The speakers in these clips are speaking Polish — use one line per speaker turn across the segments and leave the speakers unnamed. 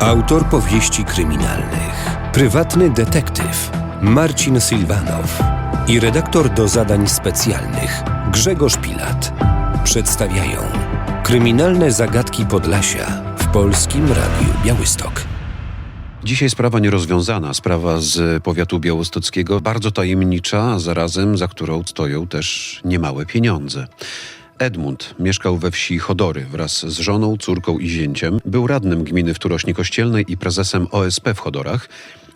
Autor powieści kryminalnych, prywatny detektyw Marcin Sylwanow i redaktor do zadań specjalnych Grzegorz Pilat przedstawiają Kryminalne zagadki Podlasia w Polskim Radiu Białystok.
Dzisiaj sprawa nierozwiązana, sprawa z powiatu białostockiego, bardzo tajemnicza, a zarazem za którą stoją też niemałe pieniądze. Edmund mieszkał we wsi Chodory wraz z żoną, córką i zięciem. Był radnym gminy w Turośni Kościelnej i prezesem OSP w Chodorach.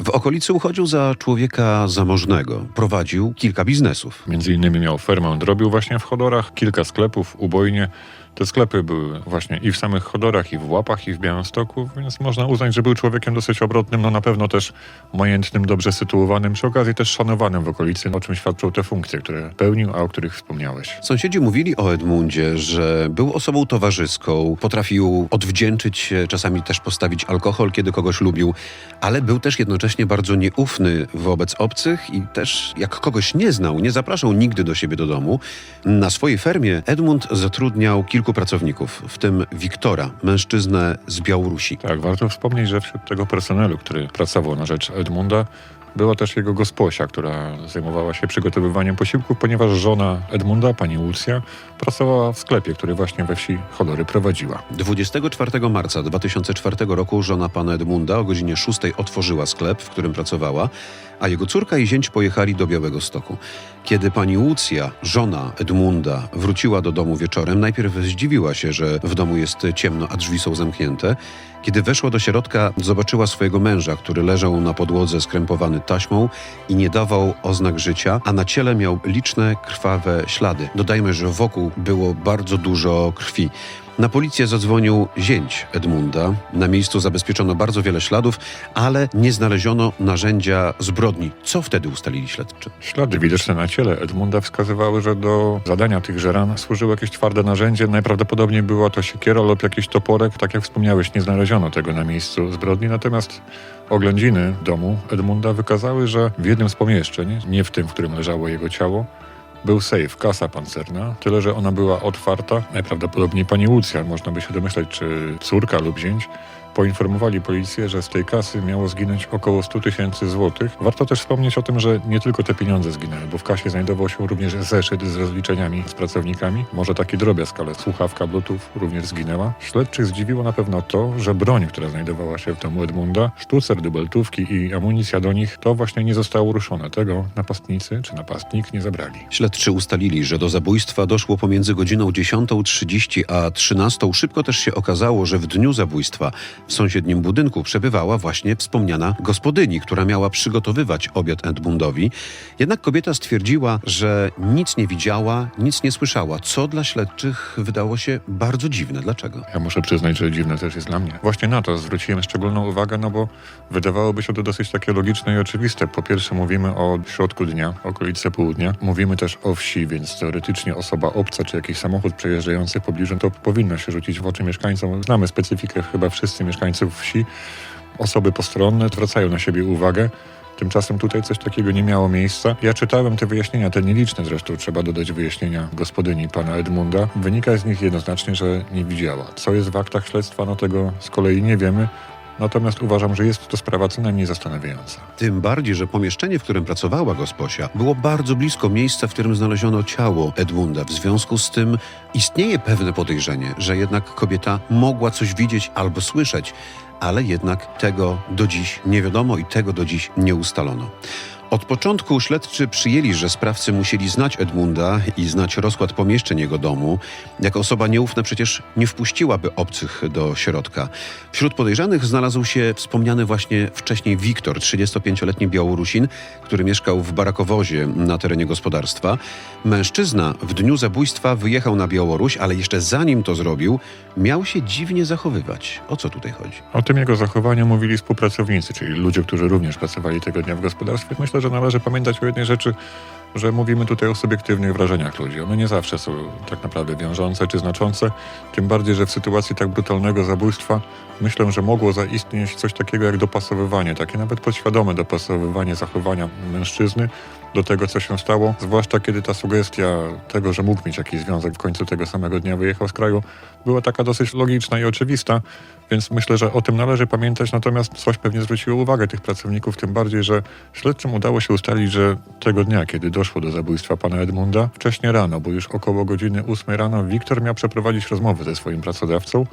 W okolicy uchodził za człowieka zamożnego. Prowadził kilka biznesów.
Między innymi miał fermę drobiu właśnie w Chodorach, kilka sklepów, ubojnie. Te sklepy były właśnie i w samych Chodorach, i w Łapach, i w Białymstoku, więc można uznać, że był człowiekiem dosyć obrotnym, no na pewno też majętnym, dobrze sytuowanym, przy okazji też szanowanym w okolicy, o czym świadczą te funkcje, które pełnił, a o których wspomniałeś.
Sąsiedzi mówili o Edmundzie, że był osobą towarzyską, potrafił odwdzięczyć się, czasami też postawić alkohol, kiedy kogoś lubił, ale był też jednocześnie bardzo nieufny wobec obcych i też jak kogoś nie znał, nie zapraszał nigdy do siebie do domu. Na swojej fermie Edmund zatrudniał kilku pracowników, w tym Wiktora, mężczyznę z Białorusi.
Tak, warto wspomnieć, że wśród tego personelu, który pracował na rzecz Edmunda, była też jego gosposia, która zajmowała się przygotowywaniem posiłków, ponieważ żona Edmunda, pani Łucja, pracowała w sklepie, który właśnie we wsi Chodory prowadziła.
24 marca 2004 roku żona pana Edmunda o godzinie 6 otworzyła sklep, w którym pracowała, a jego córka i zięć pojechali do Białego Stoku. Kiedy pani Łucja, żona Edmunda, wróciła do domu wieczorem, najpierw zdziwiła się, że w domu jest ciemno, a drzwi są zamknięte. Kiedy weszła do środka, zobaczyła swojego męża, który leżał na podłodze skrępowany taśmą i nie dawał oznak życia, a na ciele miał liczne krwawe ślady. Dodajmy, że wokół było bardzo dużo krwi. Na policję zadzwonił zięć Edmunda. Na miejscu zabezpieczono bardzo wiele śladów, ale nie znaleziono narzędzia zbrodni. Co wtedy ustalili śledczy?
Ślady widoczne na ciele Edmunda wskazywały, że do zadania tychże ran służyło jakieś twarde narzędzie. Najprawdopodobniej była to siekiera lub jakiś toporek. Tak jak wspomniałeś, nie znaleziono tego na miejscu zbrodni, natomiast oględziny domu Edmunda wykazały, że w jednym z pomieszczeń, nie w tym, w którym leżało jego ciało, był sejf, kasa pancerna, tyle że ona była otwarta. Najprawdopodobniej pani Łucja, można by się domyślać, czy córka lub zięć, poinformowali policję, że z tej kasy miało zginąć około 100 tysięcy złotych. Warto też wspomnieć o tym, że nie tylko te pieniądze zginęły, bo w kasie znajdował się również zeszyt z rozliczeniami z pracownikami. Może taki drobiazg, ale słuchawka Bluetooth również zginęła. Śledczych zdziwiło na pewno to, że broń, która znajdowała się w domu Edmunda, sztucer, dubeltówki i amunicja do nich, to właśnie nie zostało ruszone. Tego napastnicy czy napastnik nie zabrali.
Śledczy ustalili, że do zabójstwa doszło pomiędzy godziną 10.30 a 13.00. Szybko też się okazało, że w dniu zabójstwa w sąsiednim budynku przebywała właśnie wspomniana gospodyni, która miała przygotowywać obiad Edmundowi. Jednak kobieta stwierdziła, że nic nie widziała, nic nie słyszała, co dla śledczych wydało się bardzo dziwne. Dlaczego?
Ja muszę przyznać, że dziwne też jest dla mnie. Właśnie na to zwróciłem szczególną uwagę, no bo wydawałoby się to dosyć takie logiczne i oczywiste. Po pierwsze mówimy o środku dnia, okolice południa. Mówimy też o wsi, więc teoretycznie osoba obca czy jakiś samochód przejeżdżający w pobliżu to powinno się rzucić w oczy mieszkańcom. Znamy specyfikę chyba wszyscy mieszkańców wsi. Osoby postronne zwracają na siebie uwagę. Tymczasem tutaj coś takiego nie miało miejsca. Ja czytałem te wyjaśnienia, te nieliczne zresztą, trzeba dodać wyjaśnienia gospodyni pana Edmunda. Wynika z nich jednoznacznie, że nie widziała. Co jest w aktach śledztwa, no tego z kolei nie wiemy. Natomiast uważam, że jest to sprawa co najmniej zastanawiająca.
Tym bardziej, że pomieszczenie, w którym pracowała gosposia, było bardzo blisko miejsca, w którym znaleziono ciało Edmunda. W związku z tym istnieje pewne podejrzenie, że jednak kobieta mogła coś widzieć albo słyszeć, ale jednak tego do dziś nie wiadomo i tego do dziś nie ustalono. Od początku śledczy przyjęli, że sprawcy musieli znać Edmunda i znać rozkład pomieszczeń jego domu. Jako osoba nieufna przecież nie wpuściłaby obcych do środka. Wśród podejrzanych znalazł się wspomniany właśnie wcześniej Wiktor, 35-letni Białorusin, który mieszkał w barakowozie na terenie gospodarstwa. Mężczyzna w dniu zabójstwa wyjechał na Białoruś, ale jeszcze zanim to zrobił, miał się dziwnie zachowywać. O co tutaj chodzi?
O tym jego zachowaniu mówili współpracownicy, czyli ludzie, którzy również pracowali tego dnia w gospodarstwie. Myślę, że należy pamiętać o jednej rzeczy. Że mówimy tutaj o subiektywnych wrażeniach ludzi. One nie zawsze są tak naprawdę wiążące czy znaczące, tym bardziej, że w sytuacji tak brutalnego zabójstwa myślę, że mogło zaistnieć coś takiego jak dopasowywanie, takie nawet podświadome dopasowywanie zachowania mężczyzny do tego, co się stało, zwłaszcza kiedy ta sugestia tego, że mógł mieć jakiś związek w końcu tego samego dnia wyjechał z kraju, była taka dosyć logiczna i oczywista, więc myślę, że o tym należy pamiętać, natomiast coś pewnie zwróciło uwagę tych pracowników, tym bardziej, że śledczym udało się ustalić, że tego dnia, kiedy doszło do zabójstwa pana Edmunda, wcześnie rano, bo już około godziny 8 rano, Wiktor miał przeprowadzić rozmowę ze swoim pracodawcą,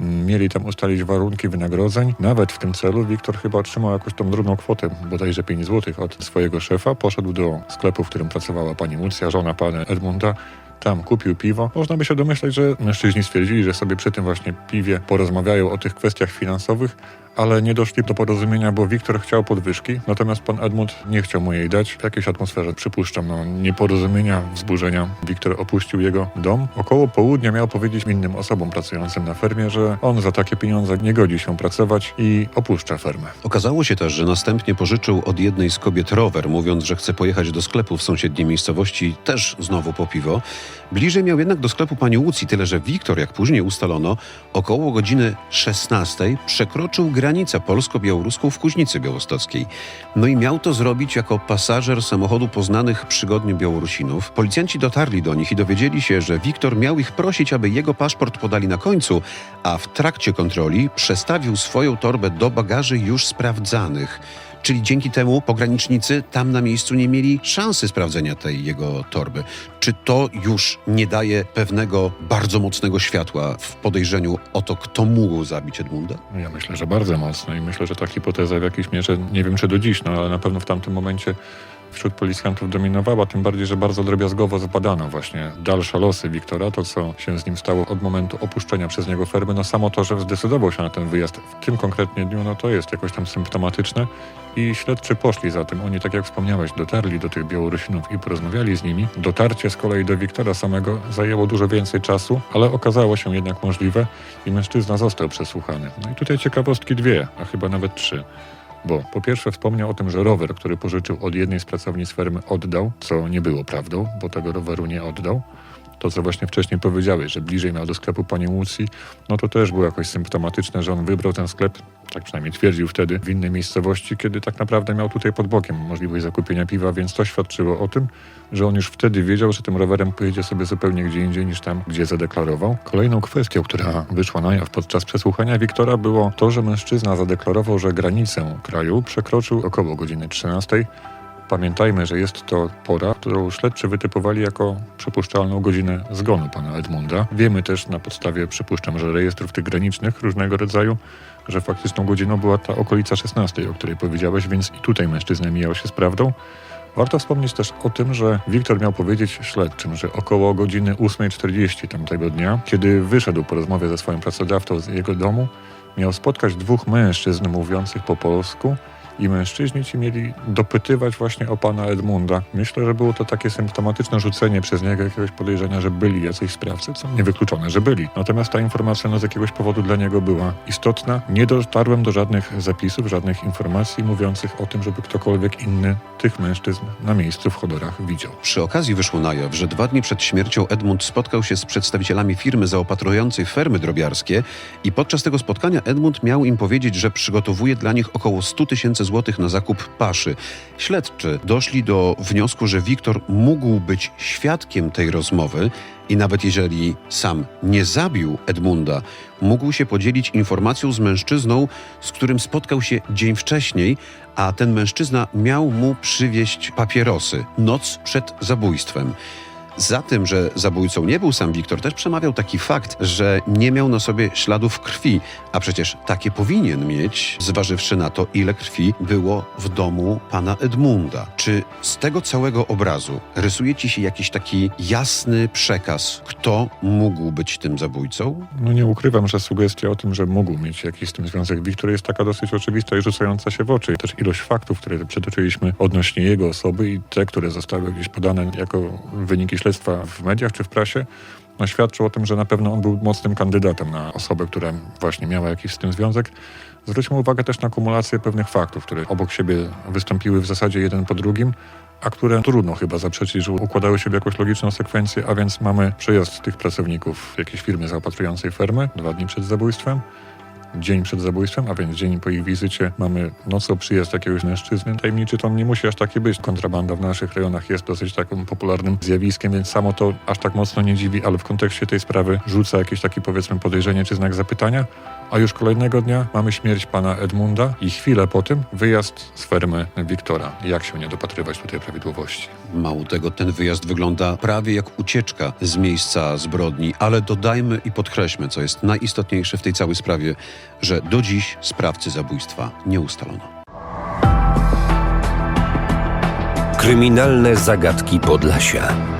Mieli tam ustalić warunki wynagrodzeń. Nawet w tym celu Wiktor chyba otrzymał jakąś tą drobną kwotę, bodajże 5 zł od swojego szefa. Poszedł do sklepu, w którym pracowała pani Lucja, żona pana Edmunda. Tam kupił piwo. Można by się domyśleć, że mężczyźni stwierdzili, że sobie przy tym właśnie piwie porozmawiają o tych kwestiach finansowych, ale nie doszli do porozumienia, bo Wiktor chciał podwyżki, natomiast pan Edmund nie chciał mu jej dać. W jakiejś atmosferze, przypuszczam, no, nieporozumienia, wzburzenia, Wiktor opuścił jego dom. Około południa miał powiedzieć innym osobom pracującym na fermie, że on za takie pieniądze nie godzi się pracować i opuszcza fermę.
Okazało się też, że następnie pożyczył od jednej z kobiet rower, mówiąc, że chce pojechać do sklepu w sąsiedniej miejscowości, też znowu po piwo. Bliżej miał jednak do sklepu pani Łucji, tyle że Wiktor, jak później ustalono, około godziny 16 przekroczył granicę polsko-białoruską w Kuźnicy Białostockiej. No i miał to zrobić jako pasażer samochodu poznanych przygodnie Białorusinów. Policjanci dotarli do nich i dowiedzieli się, że Wiktor miał ich prosić, aby jego paszport podali na końcu, a w trakcie kontroli przestawił swoją torbę do bagaży już sprawdzanych. Czyli dzięki temu pogranicznicy tam na miejscu nie mieli szansy sprawdzenia tej jego torby. Czy to już nie daje pewnego bardzo mocnego światła w podejrzeniu o to, kto mógł zabić Edmunda?
No Ja myślę, że bardzo mocno i myślę, że ta hipoteza w jakiejś mierze, nie wiem czy do dziś, no ale na pewno w tamtym momencie wśród policjantów dominowała, tym bardziej, że bardzo drobiazgowo zbadano właśnie dalsze losy Wiktora, to co się z nim stało od momentu opuszczenia przez niego fermy. No samo to, że zdecydował się na ten wyjazd w tym konkretnie dniu, no to jest jakoś tam symptomatyczne i śledczy poszli za tym. Oni, tak jak wspomniałeś, dotarli do tych Białorusinów i porozmawiali z nimi. Dotarcie z kolei do Wiktora samego zajęło dużo więcej czasu, ale okazało się jednak możliwe i mężczyzna został przesłuchany. No i tutaj ciekawostki dwie, a chyba nawet trzy. Bo po pierwsze wspomniał o tym, że rower, który pożyczył od jednej z pracownic fermy, oddał, co nie było prawdą, bo tego roweru nie oddał. To, co właśnie wcześniej powiedziałeś, że bliżej miał do sklepu pani Łucji, no to też było jakoś symptomatyczne, że on wybrał ten sklep, tak przynajmniej twierdził wtedy, w innej miejscowości, kiedy tak naprawdę miał tutaj pod bokiem możliwość zakupienia piwa, więc to świadczyło o tym, że on już wtedy wiedział, że tym rowerem pojedzie sobie zupełnie gdzie indziej niż tam, gdzie zadeklarował. Kolejną kwestią, która wyszła na jaw podczas przesłuchania Wiktora było to, że mężczyzna zadeklarował, że granicę kraju przekroczył około godziny 13. Pamiętajmy, że jest to pora, którą śledczy wytypowali jako przypuszczalną godzinę zgonu pana Edmunda. Wiemy też na podstawie, przypuszczam, że rejestrów tych granicznych różnego rodzaju, że faktyczną godziną była ta okolica 16, o której powiedziałeś, więc i tutaj mężczyzna mijał się z prawdą. Warto wspomnieć też o tym, że Wiktor miał powiedzieć śledczym, że około godziny 8.40 tamtego dnia, kiedy wyszedł po rozmowie ze swoim pracodawcą z jego domu, miał spotkać dwóch mężczyzn mówiących po polsku i mężczyźni ci mieli dopytywać właśnie o pana Edmunda. Myślę, że było to takie symptomatyczne rzucenie przez niego jakiegoś podejrzenia, że byli jacyś sprawcy, co niewykluczone, że byli. Natomiast ta informacja no, z jakiegoś powodu dla niego była istotna. Nie dotarłem do żadnych zapisów, żadnych informacji mówiących o tym, żeby ktokolwiek inny tych mężczyzn na miejscu w Chodorach widział.
Przy okazji wyszło na jaw, że dwa dni przed śmiercią Edmund spotkał się z przedstawicielami firmy zaopatrującej fermy drobiarskie i podczas tego spotkania Edmund miał im powiedzieć, że przygotowuje dla nich około 100 tysięcy złotych na zakup paszy. Śledczy doszli do wniosku, że Wiktor mógł być świadkiem tej rozmowy i nawet jeżeli sam nie zabił Edmunda, mógł się podzielić informacją z mężczyzną, z którym spotkał się dzień wcześniej, a ten mężczyzna miał mu przywieźć papierosy noc przed zabójstwem. Za tym, że zabójcą nie był sam Wiktor, też przemawiał taki fakt, że nie miał na sobie śladów krwi, a przecież takie powinien mieć, zważywszy na to, ile krwi było w domu pana Edmunda. Czy z tego całego obrazu rysuje ci się jakiś taki jasny przekaz, kto mógł być tym zabójcą?
No nie ukrywam, że sugestia o tym, że mógł mieć jakiś z tym związek Wiktor jest taka dosyć oczywista i rzucająca się w oczy. Też ilość faktów, które przytoczyliśmy odnośnie jego osoby i te, które zostały gdzieś podane jako wyniki śledztwa w mediach czy w prasie, no świadczą o tym, że na pewno on był mocnym kandydatem na osobę, która właśnie miała jakiś z tym związek. Zwróćmy uwagę też na kumulację pewnych faktów, które obok siebie wystąpiły w zasadzie jeden po drugim, a które trudno chyba zaprzeczyć, że układały się w jakąś logiczną sekwencję, a więc mamy przyjazd tych pracowników jakiejś firmy zaopatrującej fermę dwa dni przed zabójstwem, dzień przed zabójstwem, a więc dzień po ich wizycie mamy nocą przyjazd jakiegoś mężczyzny. Tajemniczy to nie musi aż taki być. Kontrabanda w naszych rejonach jest dosyć takim popularnym zjawiskiem, więc samo to aż tak mocno nie dziwi, ale w kontekście tej sprawy rzuca jakieś takie powiedzmy podejrzenie czy znak zapytania. A już kolejnego dnia mamy śmierć pana Edmunda i chwilę po tym wyjazd z fermy Wiktora. Jak się nie dopatrywać tutaj prawidłowości?
Mało tego, ten wyjazd wygląda prawie jak ucieczka z miejsca zbrodni, ale dodajmy i podkreślmy, co jest najistotniejsze w tej całej sprawie, że do dziś sprawcy zabójstwa nie ustalono.
Kryminalne zagadki Podlasia.